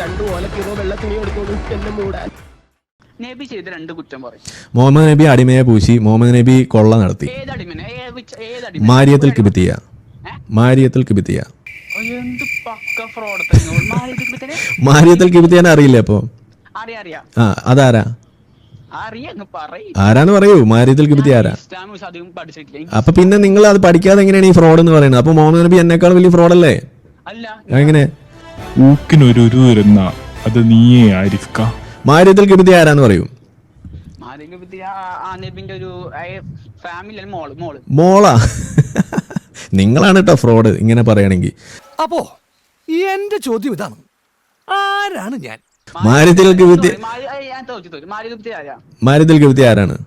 രണ്ടു ഓലക്കിറോ വെള്ള തുണി എടുത്തോളൂ എന്നെ മൂടാൻ. നബി ചെയ്ത രണ്ട് കുറ്റം പറയും. മുഹമ്മദ് നബി അടിമയെ പൂശി മുഹമ്മദ് നബി കൊള്ള നടത്തി. ഏതടിമനെ മാരിയത്തിൽ കിബിത്തിയ. മാരിയത്തിൽ കിബിത്തിയ. എന്ത് പക്ക ഫ്രോഡ് മാരിയത്തിൽ കിബിത്തിയാൻ അറിയില്ല അപ്പോ? അറിയാ അറിയാ. ആ അതാരാ? ആരാന്ന് പറയൂ? മാരിയത്തിൽ കിബിത്തി ആരാ? അപ്പൊ പിന്നെ നിങ്ങൾ അത് പഠിക്കാതെ എങ്ങനെയാണ് ഈ ഫ്രോഡ് എന്ന് പറയുന്നത്? അപ്പൊ മുഹമ്മദ് നബി എന്നെക്കാൾ വലിയ ഫ്രോഡല്ലേ അല്ല? എങ്ങനെ? ഊക്കിനൊരു എന്ന അത് നീയേ ആരിഫ്ക മാര്യത്തിൽ കിബിത്തി ആരാന്ന് പറയൂ. മോൾ നിങ്ങളാണ് കേട്ടോ ഫ്രോഡ് ഇങ്ങനെ പറയണെങ്കിൽ അപ്പോ എന്റെ ചോദ്യം ഇതാണ്. ആരാണ് ഞാൻ? ആരാണ്?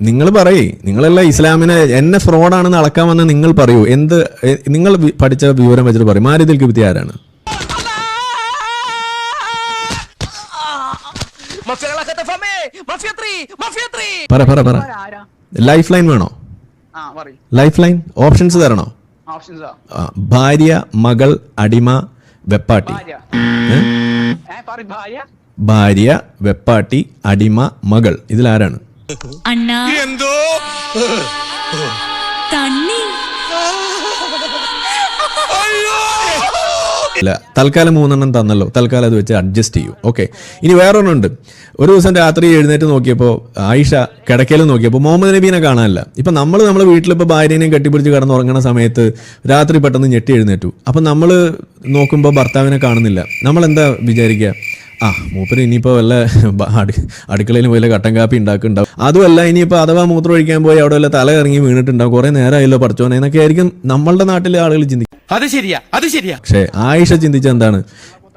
നിങ്ങൾ പറയും. നിങ്ങളല്ല ഇസ്ലാമിനെ എന്നെ ഫ്രോഡാണെന്ന് അളക്കാമെന്ന് നിങ്ങൾ പറയൂ. എന്ത് നിങ്ങൾ പഠിച്ച വിവരം വെച്ചിട്ട് പറയും. മാരുതിൽ കിബിത്തി ആരാണ്? പറ പറ പറ. ലൈഫ് ലൈൻ വേണോ? ലൈഫ് ലൈൻ ഓപ്ഷൻസ് തരണോ? ഓപ്ഷൻസാ ഭാര്യ മകൾ അടിമ വെപ്പാട്ടി. ഭാര്യ. വെപ്പാട്ടി അടിമ മകൾ. ഇതിലാരാണ് അണ്ണാ. എന്തോ? തണ്ണി. ഇല്ല തൽക്കാലം മൂന്നെണ്ണം തന്നല്ലോ. തൽക്കാലം അത് വെച്ച് അഡ്ജസ്റ്റ് ചെയ്യും. ഓക്കെ ഇനി വേറൊരെണ്ണുണ്ട് ഒരു ദിവസം രാത്രി എഴുന്നേറ്റ് നോക്കിയപ്പോൾ ആയിഷ കിടക്കയിൽ നോക്കിയപ്പോൾ മുഹമ്മദ് നബീനെ കാണാനില്ല. ഇപ്പം നമ്മൾ നമ്മുടെ വീട്ടിലിപ്പോൾ ഭാര്യനെയും കെട്ടിപ്പിടിച്ച് കിടന്നുറങ്ങുന്ന സമയത്ത് രാത്രി പെട്ടെന്ന് ഞെട്ടി എഴുന്നേറ്റു. അപ്പം നമ്മൾ നോക്കുമ്പോൾ ഭർത്താവിനെ കാണുന്നില്ല. നമ്മൾ എന്താ വിചാരിക്കുക ആ മൂപ്പര് ഇനിയിപ്പോൾ വല്ല അടുക്കളയിൽ പോയി വല്ല കട്ടൻ കാപ്പി ഉണ്ടാക്കുന്നുണ്ടാവും അതുമല്ല ഇനിയിപ്പോൾ അഥവാ മൂത്രം ഒഴിക്കാൻ പോയി അവിടെ വല്ല തല ഇറങ്ങി വീണിട്ടുണ്ടാവും കുറേ നേരമായല്ലോ പഠിച്ചോനെ എന്നൊക്കെ ആയിരിക്കും നമ്മളുടെ നാട്ടിലെ ആളുകൾ ചിന്തിക്കും അത് ശരിയാ അത് ശരിയാ. പക്ഷേ ആയിഷ ചിന്തിച്ച എന്താണ്?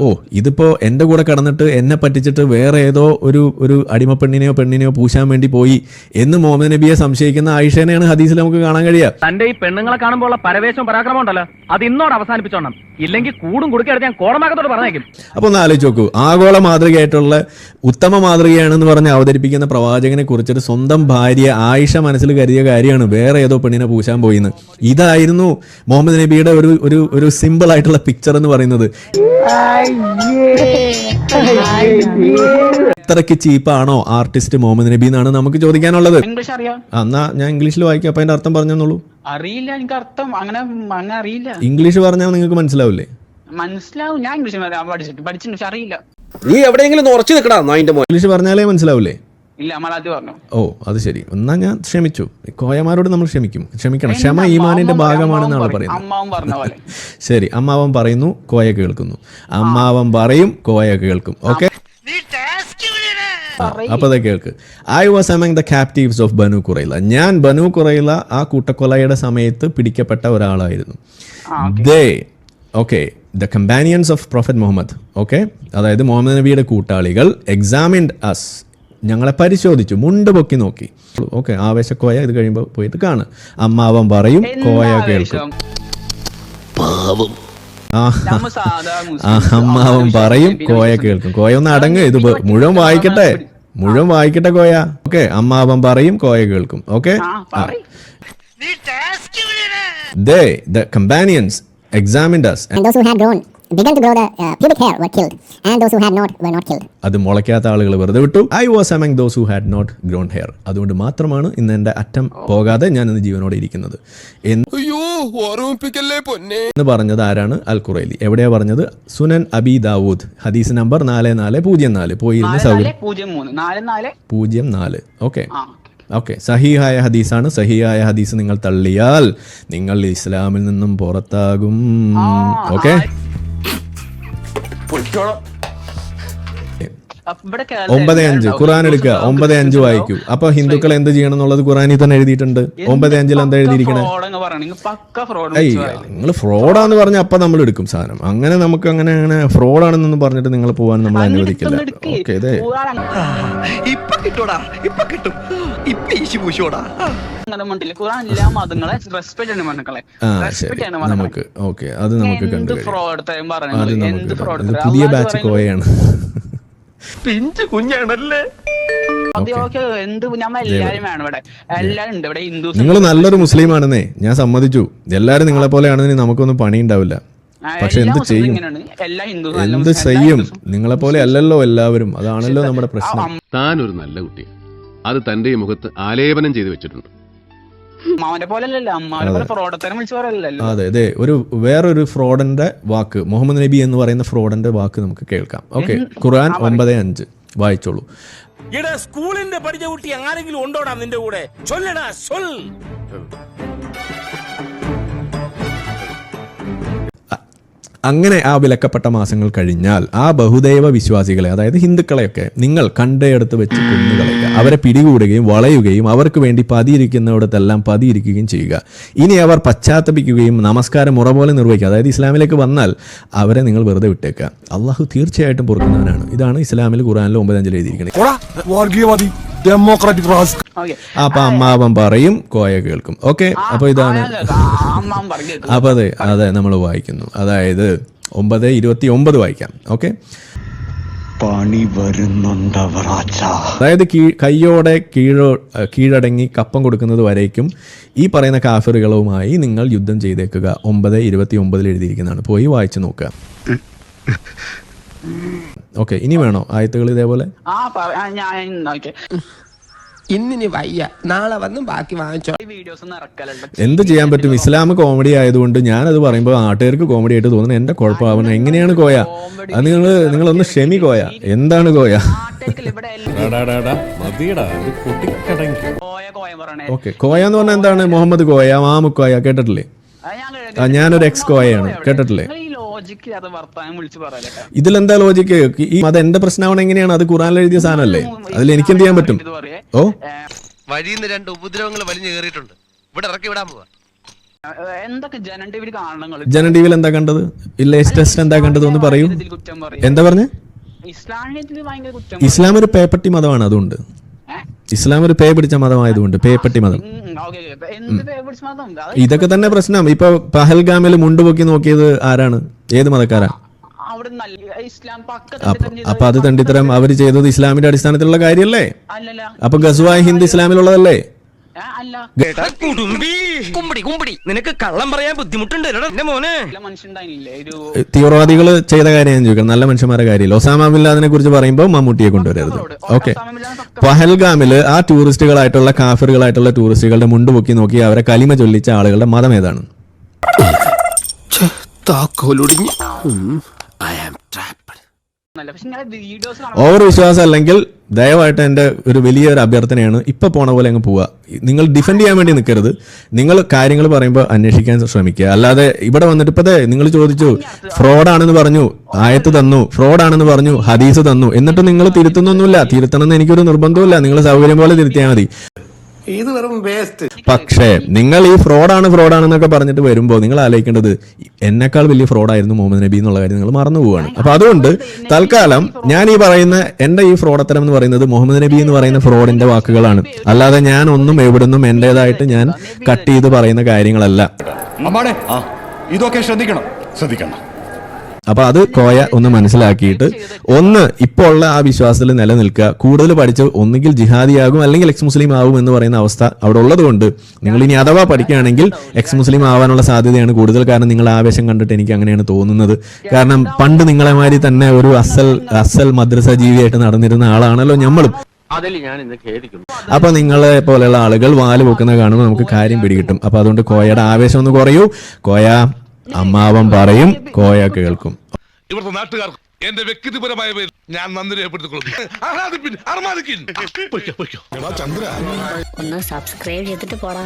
ഓ ഇതിപ്പോ എന്റെ കൂടെ കടന്നിട്ട് എന്നെ പറ്റിച്ചിട്ട് വേറെ ഏതോ ഒരു ഒരു അടിമ പെണ്ണിനെയോ പെണ്ണിനെയോ പൂശാൻ വേണ്ടി പോയി എന്ന് മുഹമ്മദ് നബിയെ സംശയിക്കുന്ന ആയിഷേനെയാണ് ഹദീസിൽ നമുക്ക് കാണാൻ കഴിയുക. തന്റെ ഈ പെണ്ണുങ്ങളെ കാണുമ്പോൾ ഉള്ള പരവേശവും പരാക്രമം ഉണ്ടല്ലോ. അത് ഇന്നോട് അവസാനിപ്പിച്ചോണം. ഇല്ലെങ്കിൽ കൂടും കൊടുക്കരുത് ഞാൻ കോടമാകത്തോട് പറഞ്ഞേക്കും. അപ്പൊ ഒന്ന് ആലോചിച്ച് നോക്കൂ. ആഗോള മാതൃകയായിട്ടുള്ള ഉത്തമ മാതൃകയാണെന്ന് പറഞ്ഞ് അവതരിപ്പിക്കുന്ന പ്രവാചകനെ കുറിച്ചിട്ട് സ്വന്തം ഭാര്യ ആയിഷ മനസ്സിൽ കരുതിയ കാര്യമാണ് വേറെ ഏതോ പെണ്ണിനെ പൂശാൻ പോയിന്ന്. ഇതായിരുന്നു മുഹമ്മദ് നബിയുടെ ഒരു ഒരു ഒരു സിമ്പിൾ ആയിട്ടുള്ള പിക്ചർ എന്ന് പറയുന്നത്. ഇത്രയ്ക്ക് ചീപ്പാണോ ആർട്ടിസ്റ്റ് മുഹമ്മദ് നബി എന്നാണ് നമുക്ക് ചോദിക്കാനുള്ളത്. ഇംഗ്ലീഷ് അറിയാം. ആ, എന്നാ ഞാൻ ഇംഗ്ലീഷിൽ വായിക്കാം അപ്പൊ അതിന്റെ അർത്ഥം പറഞ്ഞെന്നുള്ളൂ അറിയില്ല എനിക്ക് അർത്ഥം അങ്ങനെ അങ്ങനെ അറിയില്ല. ഇംഗ്ലീഷ് പറഞ്ഞാൽ നിങ്ങൾക്ക് മനസ്സിലാവില്ലേ? മനസ്സിലാവും. ഞാൻ ഇംഗ്ലീഷ് പഠിച്ചിട്ട് പഠിച്ചിട്ടുണ്ട് പക്ഷെ അറിയില്ല. നീ എവിടെയെങ്കിലും ഉറച്ചു നിൽക്കടാ നായിന്റെ മോൻ. ഇംഗ്ലീഷ് പറഞ്ഞാലേ മനസ്സിലാവില്ലേ? ഇല്ല മലയാളത്തിൽ പറഞ്ഞു. ഓ അത് ശരി. എന്നാ ഞാൻ ക്ഷമിച്ചു. കോയമാരോട് നമ്മൾ ക്ഷമിക്കും. ക്ഷമിക്കണം. ക്ഷമ ഈമാനിന്റെ ഭാഗമാണെന്നാണ് പറയുന്നത്. ശരി അമ്മാവൻ പറയുന്നു കോയ കേൾക്കുന്നു. അമ്മാവൻ പറയും കോയ കേൾക്കും. ഓക്കെ അപ്പൊ അത് കേൾക്ക്. I was among the captives of Banu Qurayza ഞാൻ ബനു കുറയില ആ കൂട്ടക്കൊലയുടെ സമയത്ത് പിടിക്കപ്പെട്ട ഒരാളായിരുന്നു. ദേ okay the companions of prophet Muhammad okay അതായത് മുഹമ്മദ് നബിയുടെ കൂട്ടാളികൾ എക്സാമിൻഡ് അസ് ഞങ്ങളെ പരിശോധിച്ചു മുണ്ട് പൊക്കി നോക്കി. ഓക്കെ ആവേശക്കോയ ഇത് കഴിയുമ്പോൾ പോയിട്ട് കാണ് അമ്മാവൻ പറയും കോയ കേൾക്കും. ആ അമ്മാവൻ പറയും കോയ കേൾക്കും. കോയ ഒന്ന് അടങ്ങ്. ഇത് മുഴുവൻ വായിക്കട്ടെ. മുഴുവൻ വായിക്കട്ടെ കോയ. ഓക്കെ അമ്മാവൻ പറയും കോയ കേൾക്കും. ഓക്കെ? ആ പറയും. ദേ the companions examined us. And those who had grown began to grow the uh, pubic hair were killed, and those who had not were not killed. അത് മുളയ്ക്കാത്ത ആളുകൾ വെറുതെ വിട്ടു. I was among those who had not grown hair അതുകൊണ്ട് മാത്രമാണ് ഇന്ന് എന്റെ അറ്റം പോകാതെ ഞാൻ ഇന്ന് ജീവനോടെ ഇരിക്കുന്നത്. എന്ന് അയ്യോ ഓർമ്മിപ്പിക്കല്ലേ പൊന്നെ? എന്ന് പറഞ്ഞത് ആരാണ്? അൽ ഖുറൈലി എവിടെയാ പറഞ്ഞത്? സുനൻ അബി ദാവൂദ്. ഹദീസ് നമ്പർ നാല് നാല് പൂജ്യം നാല്. പോയിരുന്ന സൗകര്യം പൂജ്യം നാല് ഓക്കെ. ഓക്കെ സഹിഹായ ഹദീസാണ്. സഹിഹായ ഹദീസ് നിങ്ങൾ തള്ളിയാൽ നിങ്ങൾ ഇസ്ലാമിൽ നിന്നും പുറത്താകും. ഓക്കെ? ഒമ്പത് അഞ്ച്? ഖുറാൻ എടുക്കുക. ഒമ്പത് അഞ്ച് വായിക്കൂ. അപ്പൊ ഹിന്ദുക്കൾ എന്ത് ചെയ്യണം എന്നുള്ളത് ഖുറാനിൽ തന്നെ എഴുതിയിട്ടുണ്ട്. ഒമ്പത് അഞ്ചിൽ എന്താ എഴുതിയിരിക്കണേ. നിങ്ങൾ ഫ്രോഡാന്ന് പറഞ്ഞ അപ്പൊ നമ്മൾ എടുക്കും സാധനം. അങ്ങനെ നമുക്ക് അങ്ങനെ അങ്ങനെ ഫ്രോഡാണെന്നൊന്നും പറഞ്ഞിട്ട് നിങ്ങൾ പോവാൻ നമ്മൾ അനുവദിക്കില്ല. ഓക്കെ ഇപ്പൊ കിട്ടൂടാ. ഇപ്പൊ കിട്ടും. ഇപ്പൊ ഈശി പൂശോടാ നമുക്ക് ഓക്കെ. അത് നമുക്ക് കണ്ടു. ഫ്രോഡ് പുതിയ ബാച്ച് കോയാണ് പിഞ്ചു കുഞ്ഞാണല്ലേ? അതൊക്കെ എന്ത് ഞമ്മ എല്ലാരും വേണം ഇവിടെ. എല്ലാരും ഉണ്ട് ഇവിടെ ഹിന്ദുസ് നിങ്ങൾ നല്ലൊരു മുസ്ലിം ആണെന്നേ ഞാൻ സമ്മതിച്ചു. എല്ലാരും നിങ്ങളെ പോലെ ആണെന്ന് നമുക്കൊന്നും പണി ഉണ്ടാവില്ല പക്ഷെ എന്ത് ചെയ്യും? എന്ത് ചെയ്യും? നിങ്ങളെ പോലെ അല്ലല്ലോ എല്ലാവരും. അതാണല്ലോ നമ്മുടെ പ്രശ്നം. താൻ ഒരു നല്ല കുട്ടി. അത് തന്റെ മുഖത്ത് ആലേപനം ചെയ്തു വെച്ചിട്ടുണ്ട്. അമ്മാവന്റെ പോലെ അല്ലല്ലോ അമ്മാവനെ പോലെ ഫ്രോഡത്തരം വിളിച്ചു പറയല്ലോ അതെ അതെ ഒരു വേറൊരു ഫ്രോഡന്റെ വാക്ക് മുഹമ്മദ് നബി എന്ന് പറയുന്ന ഫ്രോഡന്റെ വാക്ക് നമുക്ക് കേൾക്കാം. ഓക്കെ ഖുർആൻ ഒമ്പത് അഞ്ച്. വായിച്ചോളൂ. ഇവിടെ സ്കൂളിന്റെ പഠിച്ച കുട്ടി ആരെങ്കിലും ഉണ്ടോടാ നിന്റെ കൂടെ? ചൊല്ലടാ ചൊൽ. അങ്ങനെ ആ വിലക്കപ്പെട്ട മാസങ്ങൾ കഴിഞ്ഞാൽ ആ ബഹുദൈവ വിശ്വാസികളെ അതായത് ഹിന്ദുക്കളെയൊക്കെ നിങ്ങൾ കണ്ടയെടുത്ത് വെച്ച് കൊന്നുകളയുക അവരെ പിടികൂടുകയും വളയുകയും അവർക്ക് വേണ്ടി പതിയിരിക്കുന്നിടത്തെല്ലാം പതിയിരിക്കുകയും ചെയ്യുക. ഇനി അവർ പശ്ചാത്തപിക്കുകയും നമസ്കാരം മുറ പോലെ നിർവഹിക്കുക. അതായത് ഇസ്ലാമിലേക്ക് വന്നാൽ അവരെ നിങ്ങൾ വെറുതെ വിട്ടേക്കുക. അള്ളാഹു തീർച്ചയായിട്ടും പൊറുക്കുന്നവനാണ്. ഇതാണ് ഇസ്ലാമിൽ ഖുറാനിൽ ഒമ്പതഞ്ചിൽ എഴുതിയിരിക്കുന്നത്. ഡെമോക്രാറ്റിക് റാസ്ക് ഓക്കെ അപ്പൊ അമ്മാവൻ പറയും കോയ കേൾക്കും. ഓക്കെ അപ്പൊ ഇതാണ് അപ്പൊ അതെ അതെ നമ്മൾ വായിക്കുന്നു. അതായത് ഒമ്പത് ഇരുപത്തി ഒമ്പത് വായിക്കാം. ഓക്കെ പണി വരുന്നുണ്ടവറാച്ച അതായത് കീ- കയ്യോടെ കീഴോ കീഴടങ്ങി കപ്പം കൊടുക്കുന്നത് വരേക്കും ഈ പറയുന്ന കാഫറുകളുമായി നിങ്ങൾ യുദ്ധം ചെയ്തേക്കുക. ഒമ്പത് ഇരുപത്തി ഒമ്പതിൽ എഴുതിയിരിക്കുന്നതാണ്. പോയി വായിച്ചു നോക്കുക. ഓക്കെ ഇനി വേണോ ആയത്തുകൾ ഇതേപോലെ? ആ ഞാൻ ഇന്നിനി വയ്യ. നാളെ വന്നും ബാക്കി വാങ്ങിച്ചോ. വീഡിയോസ് എന്ത് ചെയ്യാൻ പറ്റും? ഇസ്ലാം കോമഡി ആയതുകൊണ്ട് ഞാൻ അത് പറയുമ്പോൾ നാട്ടുകാർക്ക് കോമഡി ആയിട്ട് തോന്നുന്നു. എന്റെ കുഴപ്പമാവുന്നത് എങ്ങനെയാണ് കോയ? അത് നിങ്ങൾ നിങ്ങളൊന്ന് ക്ഷമി കോയ. എന്താണ് കോയ? ഓക്കെ കോയ എന്ന് പറഞ്ഞാൽ എന്താണ്? മുഹമ്മദ് കോയ മാമു കോയ കേട്ടിട്ടില്ലേ? ആ, ഞാനൊരു എക്സ് കോയയാണ്. കേട്ടിട്ടില്ലേ? നിങ്ങൾ എന്താ ലോജിക്ക് അത് വർത്താനം വിളിച്ച് പറയലേ ഇതിലെന്താ ലോജിക്ക് ഈ അത് എന്റെ പ്രശ്നമാണ് എങ്ങനെയാണ്? അത് ഖുറാനിൽ എഴുതിയ സാധനമല്ലേ? അതിൽ എനിക്ക് എന്ത് ചെയ്യാൻ പറ്റും? ഓ? വഴിയിൽ നിന്ന് രണ്ട് ഉപദ്രവങ്ങൾ വലിഞ്ഞു കയറിയിട്ടുണ്ട്. ഇവിടെ ഇറക്കി വിടാൻ പോവാ. എന്തൊക്കെ ജനൻ ടിവിയിൽ കാണണങ്ങൾ ജന ടി എന്താ കണ്ടത്? ലേറ്റസ്റ്റ് എന്താ കണ്ടത് ഒന്ന് പറയൂ. ഇതിൽ എന്താ പറഞ്ഞ? ഇസ്ലാം ഒരു പേപ്പട്ടി മതമാണ് അതുകൊണ്ട് ഇസ്ലാം ഒരു പേ പിടിച്ച മതമായതുകൊണ്ട് പേപ്പട്ടി മതം. ഇതൊക്കെ തന്നെ പ്രശ്നം. ഇപ്പൊ പഹൽഗാമിൽ മുണ്ടുപൊക്കി നോക്കിയത് ആരാണ്? ഏത് മതക്കാരാ? അപ്പൊ അത് തണ്ടിത്തരം അവർ ചെയ്തത് ഇസ്ലാമിന്റെ അടിസ്ഥാനത്തിലുള്ള കാര്യല്ലേ? അല്ലല്ല. അപ്പൊ ഗസ്വായ ഹിന്ദു ഇസ്ലാമിലുള്ളതല്ലേ? നിനക്ക് കള്ളം പറയാൻ ബുദ്ധിമുട്ടുണ്ട്. മോനെ. തീവ്രവാദികൾ ചെയ്ത കാര്യം ഞാൻ ചോദിക്കണം നല്ല മനുഷ്യന്മാരെ കാര്യമില്ല. ഒസാമ ബിൻ ലാദിനെ കുറിച്ച് പറയുമ്പോൾ മമ്മൂട്ടിയെ കൊണ്ടുവരരുത്. ഓക്കെ. പഹൽഗാമിൽ ആ ടൂറിസ്റ്റുകളായിട്ടുള്ള കാഫറുകളായിട്ടുള്ള ടൂറിസ്റ്റുകളുടെ മുണ്ട് പൊക്കി നോക്കി അവരെ കലിമ ചൊല്ലിച്ച ആളുകളുടെ മതം ഏതാണ്? താക്കോലൊടിഞ്ഞ് ഐ ആം ട്രാപ്ഡ് ഓവർ വിശ്വാസം അല്ലെങ്കിൽ ദയവായിട്ട് എന്റെ ഒരു വലിയൊരു അഭ്യർത്ഥനയാണ് ഇപ്പൊ പോണ പോലെ അങ്ങ് പോവുക. നിങ്ങൾ ഡിഫെൻഡ് ചെയ്യാൻ വേണ്ടി നിൽക്കരുത് നിങ്ങൾ കാര്യങ്ങൾ പറയുമ്പോൾ അന്വേഷിക്കാൻ ശ്രമിക്കുക. അല്ലാതെ ഇവിടെ വന്നിട്ട് ഇപ്പതേ നിങ്ങൾ ചോദിച്ചു ഫ്രോഡാണെന്ന് പറഞ്ഞു ആയത്ത് തന്നു ഫ്രോഡാണെന്ന് പറഞ്ഞു ഹദീസ് തന്നു. എന്നിട്ട് നിങ്ങൾ തിരുത്തുന്നൊന്നുമില്ല. തിരുത്തണമെന്ന് എനിക്കൊരു നിർബന്ധമില്ല നിങ്ങൾ സൗകര്യം പോലെ തിരുത്തിയാൽ മതി. ഇത് വെറും വേസ്റ്റ് പക്ഷേ നിങ്ങൾ ഈ ഫ്രോഡാണ് ഫ്രോഡാണെന്നൊക്കെ പറഞ്ഞിട്ട് വരുമ്പോൾ നിങ്ങൾ ആലോചിക്കേണ്ടത് എന്നെക്കാൾ വലിയ ഫ്രോഡായിരുന്നു മുഹമ്മദ് നബി എന്നുള്ള കാര്യം നിങ്ങൾ മറന്നു പോവുകയാണ്. അപ്പൊ അതുകൊണ്ട് തൽക്കാലം ഞാൻ ഈ പറയുന്ന എന്റെ ഈ ഫ്രോഡത്തരം എന്ന് പറയുന്നത് മുഹമ്മദ് നബി എന്ന് പറയുന്ന ഫ്രോഡിന്റെ വാക്കുകളാണ്. അല്ലാതെ ഞാൻ ഒന്നും എവിടുന്നും എന്റേതായിട്ട് ഞാൻ കട്ട് ചെയ്ത് പറയുന്ന കാര്യങ്ങളല്ല. ഇതൊക്കെ ശ്രദ്ധിക്കണം. ശ്രദ്ധിക്കണം. അപ്പൊ അത് കോയ ഒന്ന് മനസ്സിലാക്കിയിട്ട് ഒന്ന് ഇപ്പോൾ ഉള്ള ആ വിശ്വാസത്തിൽ നിലനിൽക്കുക. കൂടുതൽ പഠിച്ച് ഒന്നുകിൽ ജിഹാദിയാകും അല്ലെങ്കിൽ എക്സ് മുസ്ലിം ആകും എന്ന് പറയുന്ന അവസ്ഥ അവിടെ ഉള്ളതുകൊണ്ട് നിങ്ങൾ ഇനി അഥവാ പഠിക്കുകയാണെങ്കിൽ എക്സ് മുസ്ലിം ആവാനുള്ള സാധ്യതയാണ് കൂടുതൽ കാരണം നിങ്ങൾ ആവേശം കണ്ടിട്ട് എനിക്ക് അങ്ങനെയാണ് തോന്നുന്നത്. കാരണം പണ്ട് നിങ്ങളെ മാതിരി തന്നെ ഒരു അസൽ അസൽ മദ്രസ ജീവിയായിട്ട് നടന്നിരുന്ന ആളാണല്ലോ നമ്മളും. അതിൽ ഞാൻ ഇന്ന് ഖേദിക്കുന്നു. അപ്പൊ നിങ്ങളെ പോലെയുള്ള ആളുകൾ വാൽ പൊക്കുന്ന കാണുമ്പോൾ നമുക്ക് കാര്യം പിടികിട്ടും. അപ്പൊ അതുകൊണ്ട് കോയയുടെ ആവേശം ഒന്ന് കുറയൂ. കോയ അമ്മാവൻ പറയും കോയ കേൾക്കും. ഇവിടുത്തെ നാട്ടുകാർ എന്റെ വ്യക്തിപരമായ പേര് ഞാൻ നന്ദി രേഖപ്പെടുത്തിക്കൊള്ളുന്നു അർമാദിക്കിൻ. ഒന്ന് സബ്സ്ക്രൈബ് ചെയ്തിട്ട് പോടാ.